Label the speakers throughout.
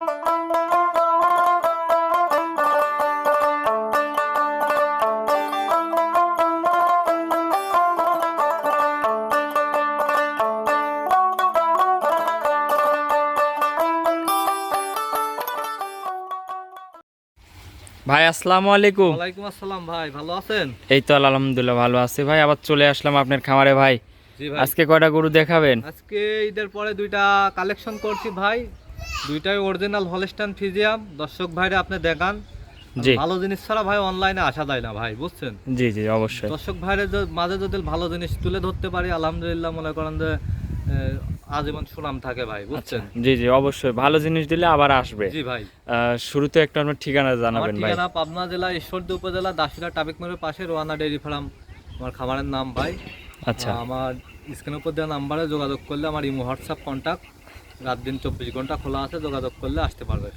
Speaker 1: ভাই আসসালামু আলাইকুম।
Speaker 2: ওয়ালাইকুম আসসালাম ভাই ভালো আছেন?
Speaker 1: এই তো আলহামদুলিল্লাহ ভালো আছি ভাই আবার চলে আসলাম আপনার খামারে ভাই।
Speaker 2: জি ভাই।
Speaker 1: আজকে কয়টা গরু দেখাবেন?
Speaker 2: আজকে ঈদের পরে দুইটা কালেকশন করছি ভাই দুইটাই অরিজিনাল হলস্টাইন ফিজিয়াম দর্শক ভাইরা আপনি দেখান।
Speaker 1: জি।
Speaker 2: ভালো জিনিস ছাড়া ভাই অনলাইনে আসা যায় না ভাই বুঝছেন?
Speaker 1: জি জি অবশ্যই।
Speaker 2: দর্শক ভাইরা মাঝে যদি ভালো জিনিস তুলে ধরতে পারি আলহামদুলিল্লাহ মনে করেন যে আজীবন সুনাম থাকে ভাই বুঝছেন?
Speaker 1: জি জি অবশ্যই। ভালো জিনিস দিলে আবার আসবে।
Speaker 2: জি ভাই।
Speaker 1: শুরুতে একটা আমার ঠিকানা জানাবেন ভাই।
Speaker 2: ঠিকানা পাবনা জেলা ঈশ্বরদী উপজেলা দাসিলা টাবিক মোড়ের পাশে রোয়ানা ডেয়ারি ফার্ম। আমার খামারের নাম ভাই।
Speaker 1: আচ্ছা।
Speaker 2: আমার স্ক্রিনের উপর দেওয়া নাম্বারে যোগাযোগ করলে আমার ইমো হোয়াটসঅ্যাপ কন্ট্যাক্ট রাত দিন চব্বিশ ঘণ্টা খোলা আছে যোগাযোগ করলে আসতে পারবে।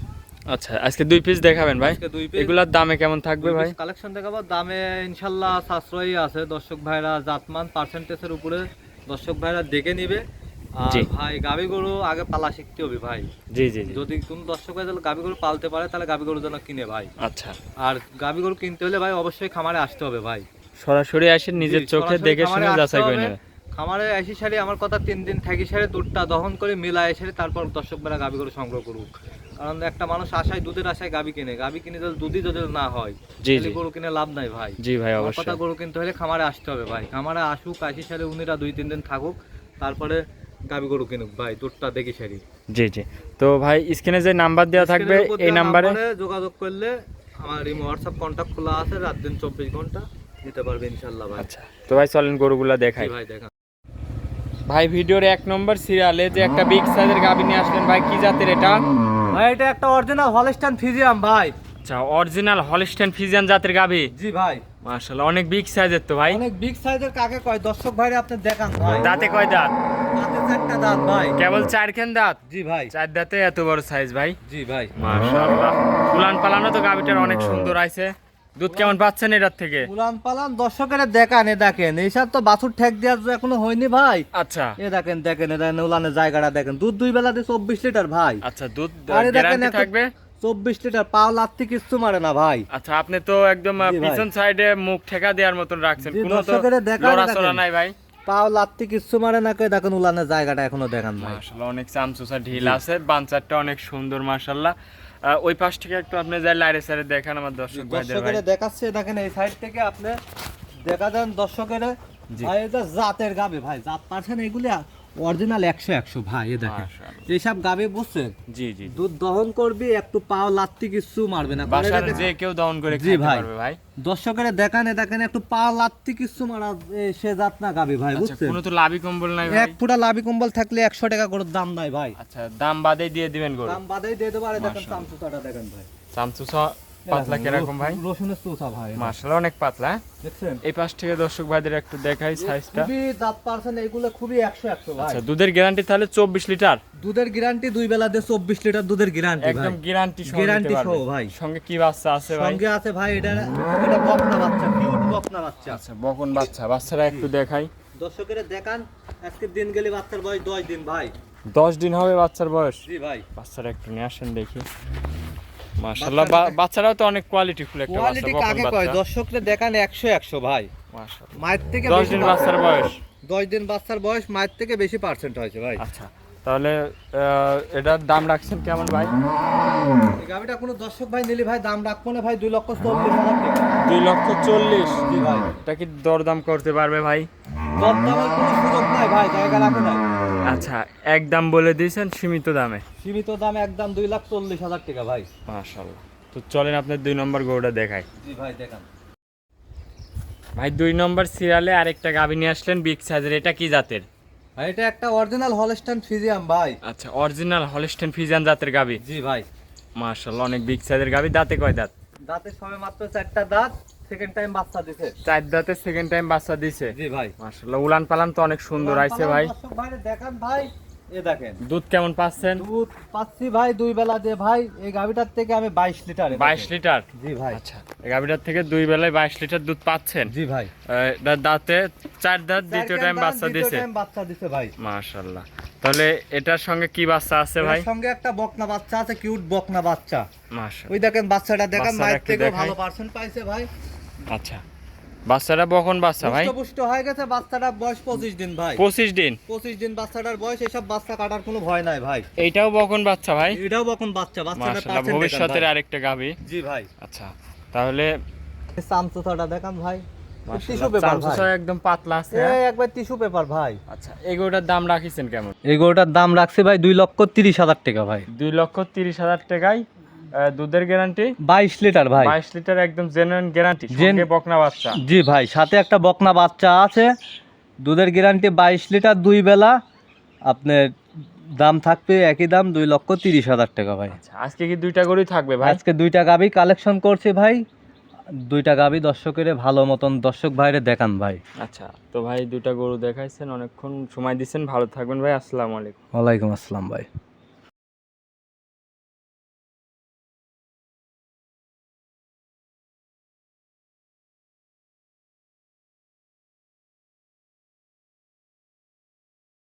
Speaker 1: আচ্ছা আজকে দুই পিস দেখাবেন ভাই?
Speaker 2: দুই পিস
Speaker 1: এগুলার দামে কেমন থাকবে ভাই?
Speaker 2: কালেকশন দেখাবো। দামে ইনশাল্লাহ সাশ্রয়ী আছে। দর্শক ভাইরা জাতমান পার্সেন্টেজের উপরে দর্শক ভাইরা দেখে নিবে। ভাই গাবি গরু আগে পালা শিখতে হবে ভাই।
Speaker 1: জি জি জি।
Speaker 2: যদি কোন দর্শক ভাই তাহলে গাবি গরু পালতে পারে তাহলে গাবি গরু যেন কিনে ভাই।
Speaker 1: আচ্ছা।
Speaker 2: আর গাবি গরু কিনতে হলে ভাই অবশ্যই খামারে আসতে হবে ভাই।
Speaker 1: সরাসরি আসেন নিজের চোখে দেখে শুনে যাচাই করে নেবে।
Speaker 2: খামারে আসি সারি আমার কথা তিন দিন থাকি সারি দুধটা দহন করে মিলায় সারি তারপর দর্শক বেলা গাবি করে সংগ্রহ করুক। কারণ একটা মানুষ আশায় দুধের আশায় গাবি কিনে গাবি কিনে যদি দুধই যদি না হয় তাহলে গরু কিনে লাভ নাই ভাই।
Speaker 1: জি ভাই
Speaker 2: আমার কথা গরু কিনতে হলে খামারে আসতে হবে ভাই। খামারে আসুক আসি সারি উনিরা দুই তিন দিন থাকুক তারপরে গাবি গরু কিনুক ভাই দুধটা দেখি সারি।
Speaker 1: জি জি। তো ভাই স্ক্রিনে যে নাম্বার দেওয়া থাকবে এই নাম্বারে
Speaker 2: যোগাযোগ করলে আমার এই হোয়াটসঅ্যাপ কন্ট্যাক্ট খোলা আছে রাত দিন চব্বিশ ঘণ্টা দিতে পারবে ইনশাল্লাহ ভাই।
Speaker 1: আচ্ছা। তো ভাই চলেন গরুগুলা দেখাই।
Speaker 2: ভাই দেখা
Speaker 1: ভাই ভিডিওর এক নম্বর সিরিয়ালে যে একটা বিগ সাইজের গাবি নিয়ে আসলেন ভাই কি জাতের এটা?
Speaker 2: ভাই এটা একটা অরিজিনাল হলস্টাইন ফিজিয়াম ভাই।
Speaker 1: আচ্ছা অরিজিনাল হলস্টেন ফিজিয়ান জাতের গাবি
Speaker 2: জি ভাই।
Speaker 1: মাশাআল্লাহ অনেক বিগ সাইজের তো ভাই।
Speaker 2: অনেক বিগ সাইজের কাকে কয়? দর্শক ভাইরে আপনি দেখান ভাই।
Speaker 1: দাঁতে কয় দাঁত?
Speaker 2: দাঁতে চারটা দাঁত ভাই।
Speaker 1: কেবল চারখান দাঁত?
Speaker 2: জি ভাই।
Speaker 1: চার দাঁতে এত বড় সাইজ ভাই?
Speaker 2: জি ভাই।
Speaker 1: মাশাআল্লাহ। উলান পালানো তো গাবিটার অনেক সুন্দর আইছে। দুধ কেমন পাচ্ছেন এটার থেকে?
Speaker 2: উলান পালান দর্শকের দেখান এ দেখেন। এইসব তো বাছুর ঠেক দেওয়ার জন্য এখনও হয়নি ভাই।
Speaker 1: আচ্ছা।
Speaker 2: এ দেখেন দেখেন এ দেখেন উলানের জায়গাটা দেখেন। দুধ দুই বেলা দিয়ে চব্বিশ লিটার ভাই।
Speaker 1: আচ্ছা দুধ
Speaker 2: আরে দেখেন
Speaker 1: গ্যারান্টি থাকবে?
Speaker 2: চব্বিশ লিটার পাও লাত্তি কিচ্ছু মারে না ভাই।
Speaker 1: আচ্ছা আপনি তো একদম পিছন সাইডে মুখ ঠেকা দেওয়ার মতন রাখছেন। কোনো তো
Speaker 2: দর্শকেরা দেখান,
Speaker 1: নাই ভাই।
Speaker 2: পাও লাত্তি কিচ্ছু মারে না কে দেখেন উলানের জায়গাটা এখনও দেখেন ভাই।
Speaker 1: মাশাআল্লাহ অনেক চামচুসা ঢিল আছে বাঞ্চারটা অনেক সুন্দর মাশাআল্লাহ ওই পাশ থেকে একটু আপনি যাই লাইরে সাইরে দেখান আমার দর্শক ভাইদের
Speaker 2: দেখাচ্ছে দেখেন এই সাইড থেকে আপনি দেখা যান দর্শকের। ভাই এটা জাতের গাবে ভাই জাত পাচ্ছেন এগুলি অরিজিনাল একশো একশো ভাই এ দেখেন। এইসব গাবে বুঝছেন
Speaker 1: জি জি।
Speaker 2: দুধ দহন করবি একটু পাও লাত্তি কিছু মারবে না।
Speaker 1: যে কেউ দহন করে
Speaker 2: জি ভাই।
Speaker 1: ভাই।
Speaker 2: দর্শকের দেখান দেখেন একটু পাও লাত্তি কিছু মারা সে জাত না গাবে ভাই
Speaker 1: আচ্ছা
Speaker 2: বুঝছেন?
Speaker 1: কোনো তো লাভই কম্বল নাই
Speaker 2: এক ফুটা লাভি কম্বল থাকলে একশো টাকা করে দাম নাই ভাই।
Speaker 1: আচ্ছা দাম বাদেই দিয়ে দিবেন গরু।
Speaker 2: দাম বাদেই দিয়ে দেবো আরে দেখেন। চামচুটাটা দেখেন ভাই।
Speaker 1: চামচুসা পাতলা কীরকম ভাই?
Speaker 2: রসুনের চোষা ভাই।
Speaker 1: মাশাআল্লাহ অনেক পাতলা?
Speaker 2: দেখছেন?
Speaker 1: এই পাশ থেকে দর্শক ভাইদের একটু দেখাই সাইজটা।
Speaker 2: খুবই দাঁত পারছেন এইগুলো খুবই ভাই।
Speaker 1: আচ্ছা দুধের গ্যারান্টি তাহলে চব্বিশ লিটার?
Speaker 2: দুধের গ্যারান্টি দুই বেলা দিয়ে চব্বিশ লিটার দুধের গ্যারান্টি
Speaker 1: একদম গ্যারান্টি গ্যারান্টি
Speaker 2: সহ ভাই।
Speaker 1: সঙ্গে কি বাচ্চা আছে ভাই?
Speaker 2: সঙ্গে আছে ভাই এটা এটা বকনা বাচ্চা কিউট বকনা বাচ্চা।
Speaker 1: আচ্ছা বকন বাচ্চা। বাচ্চারা একটু দেখাই।
Speaker 2: দর্শকের দেখান আজকে দিন গেলে বাচ্চার বয়স দশ দিন ভাই।
Speaker 1: দশ দিন হবে বাচ্চার বয়স?
Speaker 2: জি ভাই।
Speaker 1: বাচ্চারা একটু নিয়ে আসেন দেখি। মাশাআল্লাহ। বাচ্চারাও তো অনেক কোয়ালিটি ফুল একটা বাচ্চা
Speaker 2: কোয়ালিটি কাকে কয়?
Speaker 1: বাচ্চা।
Speaker 2: দর্শকদের দেখান একশো একশো ভাই।
Speaker 1: মাশাআল্লাহ।
Speaker 2: মায়ের থেকে
Speaker 1: দশ
Speaker 2: বেশি
Speaker 1: দিন বাচ্চার বয়স।
Speaker 2: দশ দিন বাচ্চার বয়স মায়ের থেকে বেশি পার্সেন্ট হয়েছে ভাই।
Speaker 1: আচ্ছা তাহলে এটার দাম রাখছেন কেমন ভাই?
Speaker 2: গাভিটা কোনো দর্শক ভাই নিলে ভাই দাম রাখব না ভাই দুই লক্ষ চল্লিশ হাজার টাকা।
Speaker 1: দুই লক্ষ চল্লিশ।
Speaker 2: জি ভাই।
Speaker 1: এটা কি দরদাম করতে পারবে ভাই?
Speaker 2: দরদামের কোনো সুযোগ নাই ভাই জায়গা রাখে নাই।
Speaker 1: আচ্ছা এক দাম বলে দিয়েছেন সীমিত দামে।
Speaker 2: সীমিত দাম একদম দুই লাখ চল্লিশ হাজার টাকা ভাই।
Speaker 1: মাশাআল্লাহ। তো চলেন আপনার দুই নম্বর গরুটা দেখাই।
Speaker 2: জি ভাই দেখান।
Speaker 1: ভাই দুই নম্বর সিরিয়ালে আরেকটা গাভী নিয়ে আসলেন বিগ সাইজের। এটা কি জাতের?
Speaker 2: ভাই এটা একটা অরিজিনাল হলস্টাইন ফিজিয়াম ভাই।
Speaker 1: আচ্ছা অরিজিনাল হলিস্টেন ফিজিয়ান জাতের গাভী।
Speaker 2: জি ভাই।
Speaker 1: মাশাআল্লাহ অনেক বিগ সাইজের গাভী। দাঁতে কয় দাঁত?
Speaker 2: দাঁতের সবে মাত্র চারটা দাঁত। সেকেন্ড টাইম বাচ্চা দিছে।
Speaker 1: চার দাঁতে সেকেন্ড টাইম বাচ্চা দিছে।
Speaker 2: জি ভাই।
Speaker 1: মাশাআল্লাহ উলান পালান তো অনেক সুন্দর আইছে ভাই।
Speaker 2: ভাই দেখান ভাই এ দেখেন।
Speaker 1: দুধ কেমন পাচ্ছেন?
Speaker 2: দুধ পাচ্ছি ভাই দুই বেলা দিয়ে ভাই এই গাভিটার থেকে আমি বাইশ লিটার
Speaker 1: বাইশ লিটার?
Speaker 2: জি ভাই।
Speaker 1: আচ্ছা এই গাভীটার থেকে দুই বেলায় বাইশ লিটার দুধ পাচ্ছেন?
Speaker 2: জি ভাই।
Speaker 1: দাঁতে চার দাঁত দ্বিতীয় টাইম বাচ্চা দিছে।
Speaker 2: টাইম বাচ্চা দিছে ভাই।
Speaker 1: মাশাআল্লাহ। তাহলে এটার সঙ্গে কি বাচ্চা আছে ভাই?
Speaker 2: সঙ্গে একটা বকনা বাচ্চা আছে কিউট বকনা বাচ্চা।
Speaker 1: মাশাআল্লাহ।
Speaker 2: ওই দেখেন বাচ্চাটা দেখেন মায়ের
Speaker 1: দেখাই।
Speaker 2: ভালো পার্সেন্ট পাইছে ভাই।
Speaker 1: আচ্ছা। বাচ্চাটা বকন বাচ্চা ভাই?
Speaker 2: পুষ্ট হয়ে গেছে বাচ্চাটার বয়স পঁচিশ দিন ভাই।
Speaker 1: পঁচিশ দিন?
Speaker 2: পঁচিশ দিন বাচ্চাটার বয়স এসব বাচ্চা কাটার কোনো ভয় নাই ভাই।
Speaker 1: এইটাও বকন বাচ্চা ভাই?
Speaker 2: এটাও বকন বাচ্চা percent
Speaker 1: ভবিষ্যতের আরেকটা গাবি।
Speaker 2: জি ভাই।
Speaker 1: আচ্ছা তাহলে
Speaker 2: চামচুতাটা দেখান ভাই। টিস্যু পেপার
Speaker 1: চামচুচা একদম পাতলা আছে
Speaker 2: এই একবার টিস্যু পেপার ভাই।
Speaker 1: আচ্ছা এগুলোটার দাম রাখিছেন কেমন?
Speaker 2: এই গরুটার দাম রাখছে ভাই দুই লক্ষ তিরিশ হাজার টাকা ভাই।
Speaker 1: দুই লক্ষ তিরিশ হাজার টাকায় দুধের গ্যারান্টি
Speaker 2: বাইশ লিটার ভাই।
Speaker 1: বাইশ লিটার একদম জেনুইন গ্যারান্টি সঙ্গে বকনা বাচ্চা।
Speaker 2: জি ভাই সাথে একটা বকনা বাচ্চা আছে। দুধের গ্যারান্টি বাইশ লিটার দুই বেলা। আপনার দাম থাকবে একই দাম দুই লক্ষ তিরিশ হাজার টাকা ভাই।
Speaker 1: আচ্ছা আজকে কি দুইটা গরুই থাকবে ভাই?
Speaker 2: আজকে দুইটা গাবি কালেকশন করছি ভাই। দুইটা গাবি দর্শকের ভালো মতন দর্শক ভাইরে দেখান ভাই।
Speaker 1: আচ্ছা তো ভাই দুইটা গরু দেখাইছেন অনেকক্ষণ সময় দিচ্ছেন। ভালো থাকবেন ভাই আসসালামু আলাইকুম।
Speaker 2: ওয়ালাইকুম আসসালাম ভাই।